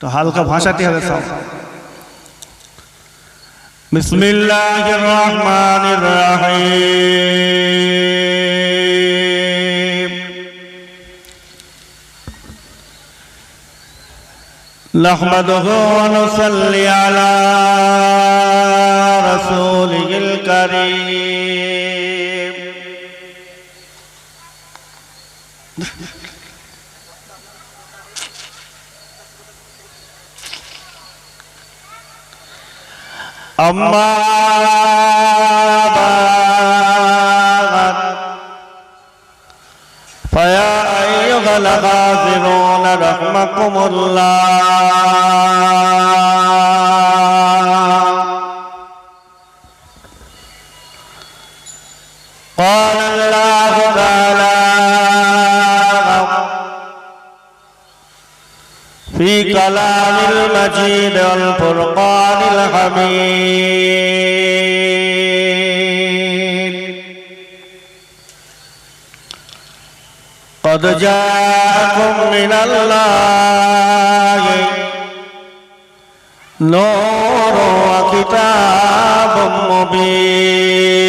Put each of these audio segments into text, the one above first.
তো হালকা ভাষাতে হবে সব বিসমিল্লাহির রহমানির রহিম নাহমাদুহু ওয়া নুসাল্লি আলা রাসূলিল أما بعد فيا أيها الغافلون رحمكم الله في كلام المجيد والفرقان الحميد قد جاءكم من الله نور وكتاب مبين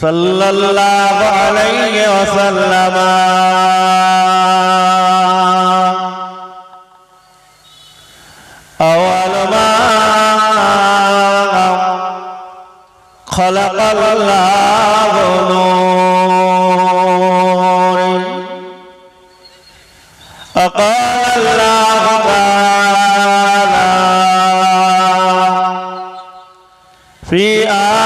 صلى الله عليه وسلم. أول ما خلق الله نور أقال الله تعالى في آيات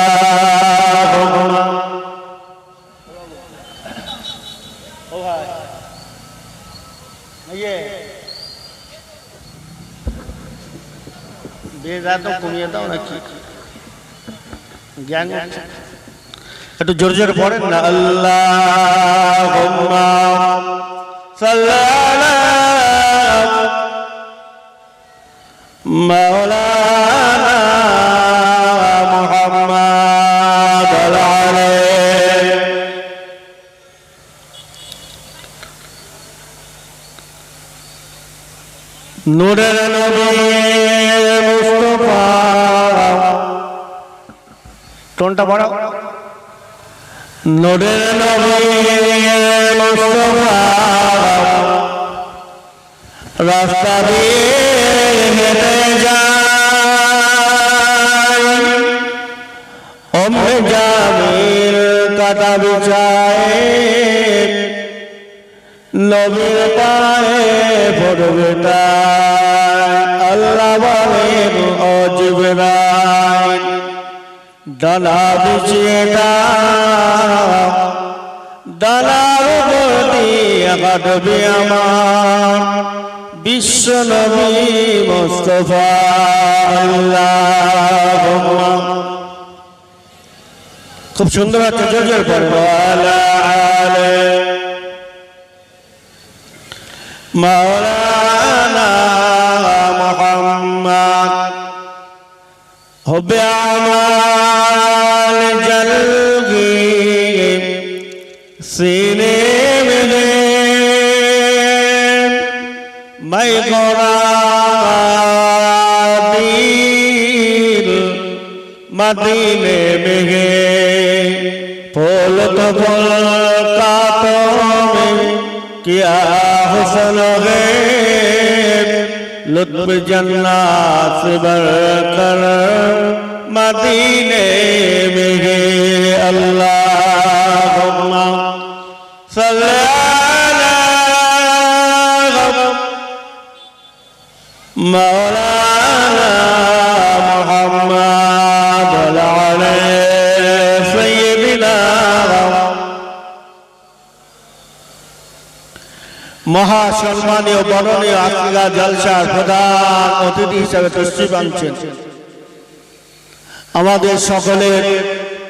দাও নাকি জ্ঞান একটু জোরে জোর পড়েন না। আল্লাহ মাওলা নূরের নবী মুস্তফা। টোনটা বড় নূরের নবী মুস্তফা। রাস্তা দিয়ে হেঁটে যায়। অমে জামিল কাটা নবীর পায়ে পড়বে ডানা বিছিয়ে দাও। ডানার উপর দিয়ে কাটবে আমার। বিশ্ব নবী মুস্তফা খুব সুন্দর একটা জোর পড়ে ওয়ালা হবে আমার জলগি সিনে মেরে মাই গোরাদির মদিনে মেগে ফুল তো ফুল মে কিয়া হুসন গে لطف جنات برقرار مدینے میں ہے اللہم صلی علی مولا সম্মানীয় বরণীয় আকিকা জলসার প্রধান অতিথি হিসাবে তশ্রিফ আনছেন আমাদের সকলের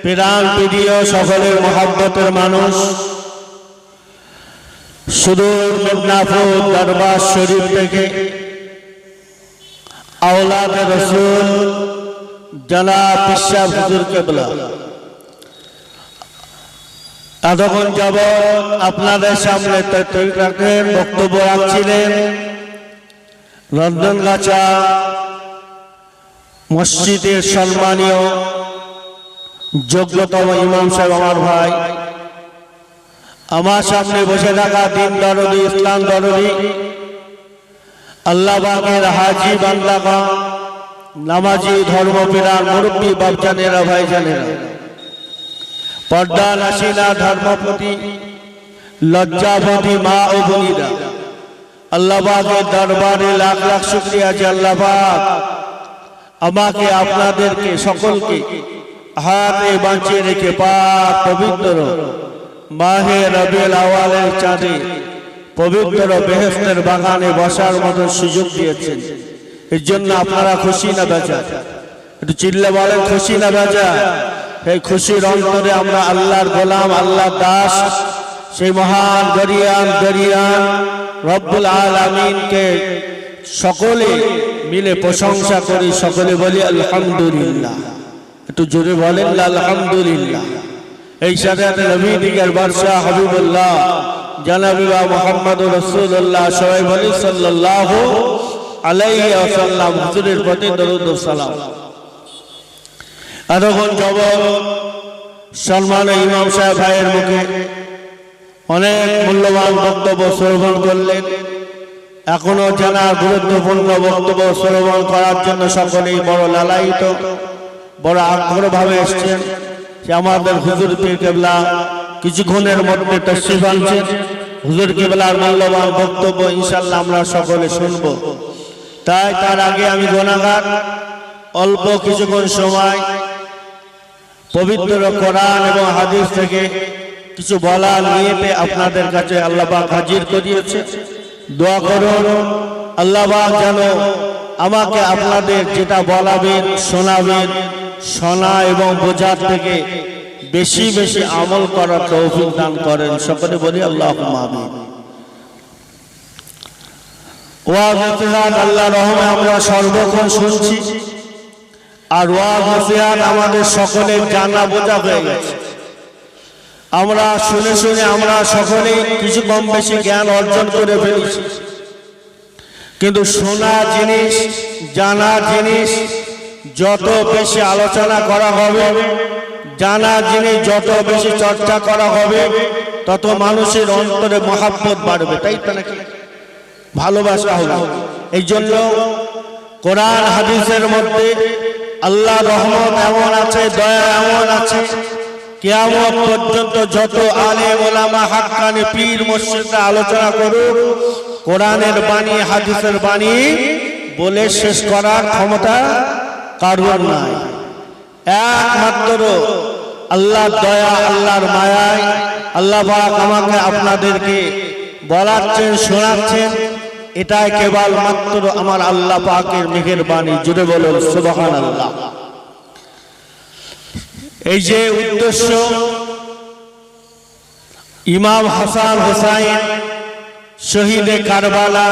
প্রাণ প্রিয়, সকলের মহাব্বতের মানুষ। সুদূর মেদিনীপুর দরবার শরীফ থেকে আওলাদ রসুল জানা পিসা হুজুর কেবলা। এতক্ষণ যাব আপনাদের সামনে বক্তব্য রাখছিলেন রন্ধনগাছা মসজিদের সম্মানীয় যোগ্যতম ইমাম সাহেব আমার ভাই। আমার সামনে বসে থাকা দিন দরদি, ইসলাম দরদি, আল্লাহ বাগের হাজি বান্দাগা নামাজি ধর্মপীরার মুরব্বী বাবজানেরা ভাইজানেরা। পর্দা নাসিনা ধর্মপতি, লজ্জাপতি মা ও বোনিরা। আল্লাহ বাগের দরবারে লাখ লাখ শুক্রিয়া যে আল্লাহ পাক আমাকে আপনাদেরকে সকলকে হাতে বাঁচিয়ে রেখে পাক পবিত্র মাহে রবিউল আওয়ালের চাঁদে পবিত্র বেহেস্তের বাগানে বসার মতো সুযোগ দিয়েছেন। এর জন্য আপনারা খুশি না বেচা একটু চিল্লে বলেন খুশি না বেচা এই খুশির অন্তরে আমরা আল্লাহর গোলাম আল্লাহ দাস, সেই মহান দরিয়ান দরিয়ান রব্বুল আলমিনকে সকলে মিলে প্রশংসা করি, সকলে বলি আলহামদুলিল্লাহ। একটু জোরে বলেন আলহামদুলিল্লাহ। এই সাথে নবী দিকের বর্ষা হাবিবুল্লাহ জানাবিবা মোহাম্মদ রসুল্লাহ সবাই বলি সাল্লাহ আলাইহি আসাল্লাম হুজুরের প্রতি দরুদ সালাম। এতক্ষণ জবর সম্মান ইমাম সাহেব ভাইয়ের মুখে অনেক মূল্যবান বক্তব্য শ্রবণ করলেন। এখনও জানা গুরুত্বপূর্ণ বক্তব্য শ্রবণ করার জন্য সকলেই বড় লালায়িত, বড় আগ্রহভাবে এসছেন। সে আমাদের হুজুর পীর কেবলা কিছুক্ষণের মধ্যে তশরিফ আনছেন। হুজুর কেবলার মূল্যবান বক্তব্য ইনশাল্লাহ আমরা সকলে শুনব। তাই তার আগে আমি গোনাগার অল্প কিছুক্ষণ সময় পবিত্র কোরআন এবং হাদিস থেকে কিছু বলার নিয়েতে আপনাদের কাছে আল্লাহবাক হাজির করিয়েছে। দোয়া করুন আল্লাহবাক যেন আমাকে আপনাদের যেটা বলাবেন, শোনাবেন, শোনা এবং বোঝার থেকে বেশি বেশি আমল করার তৌফিক দান করেন। সকলে বলি আল্লাহ ওয়াজ নসিহাত আল্লাহ রহমে আমরা সর্বক্ষণ শুনছি আর ওয়াজ নসিহাত আমাদের সকলের জানা বোঝা হয়ে গেছে। আমরা শুনে শুনে আমরা সকলেই কিছু কম বেশি জ্ঞান অর্জন করে ফেলেছি। কিন্তু শোনা জিনিস, জানা জিনিস, যত বেশি আলোচনা করা হবে, জানা জিনিস যত বেশি চর্চা করা হবে, তত মানুষের অন্তরে মহাব্বত বাড়বে, তাই তো নাকি? ভালোবাসা হবে। এই জন্য কোরআন, হাদিসের মধ্যে আল্লাহ রহমত এমন আছে, দয়া এমন আছে। কেয়ামত পর্যন্ত যত আলে ওলামা হাক্কানি পীর মসজিদে আলোচনা করুক, কোরআনের বাণী, হাদিসের বাণী বলে শেষ করার ক্ষমতা কারোর নাই। একমাত্র আল্লাহ দয়া, আল্লাহর মায়ায় আল্লাহ আমাকে আপনাদেরকে বলাচ্ছেন, শোনাচ্ছেন এটাই কেবল মাত্র আমার আল্লাহ পাকের মেঘের বাণী জুড়ে বলুন সুবহান আল্লাহ এই যে উদ্দেশ্য, ইমাম হাসান হোসাইন শহীদে কারবালা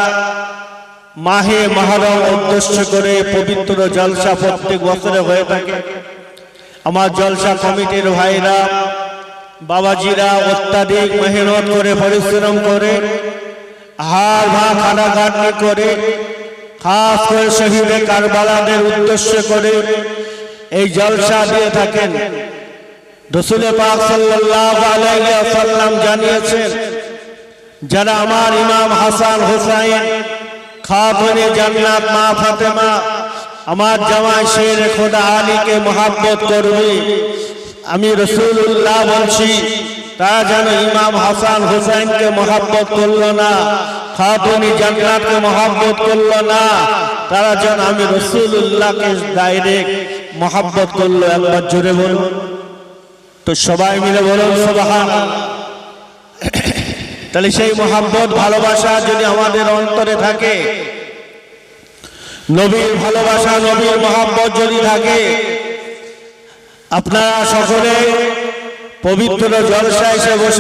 মাহে মহরম উদ্দেশ্য করে পবিত্র জলসা প্রত্যেক বছরে হয়ে থাকে। আমার জলসা কমিটির ভাইরা, বাবাজিরা অত্যাধিক মেহনত করে, পরিশ্রম করে হার ভা খাটাখাটনি করে, খাস করে শহীদে কারবালাদের উদ্দেশ্য করে এই জলসা দিয়ে থাকেন। রসুল পাক সাল্লাল্লাহু আলাইহি ওয়াসাল্লাম জানিয়েছেন, যারা আমার ইমাম হাসান হোসাইন, খাতুনে জান্নাত মা ফাতেমা, আমার জামাই শের খোদা আলীকে মহাব্বত করবে, আমি রসুল্লাহ বলছি তারা যেন ইমাম হাসান হোসাইনকে মহাব্বত করল না, খাতুনি জান্নাতকে মহাব্বত করল না, তারা যেন আমি রসুল্লাহকে ডাইরেক্ট মহাব্বত করল। একবার জোরে বলুন। তো সবাই মিলে বলুন সবাই তাহলে সেই মোহাম্মত ভালোবাসা যদি আমাদের অন্তরে থাকে, নবীর ভালোবাসা, নবীর মোহাম্মত যদি থাকে, আপনারা সকলে পবিত্র জলসা এসে বসে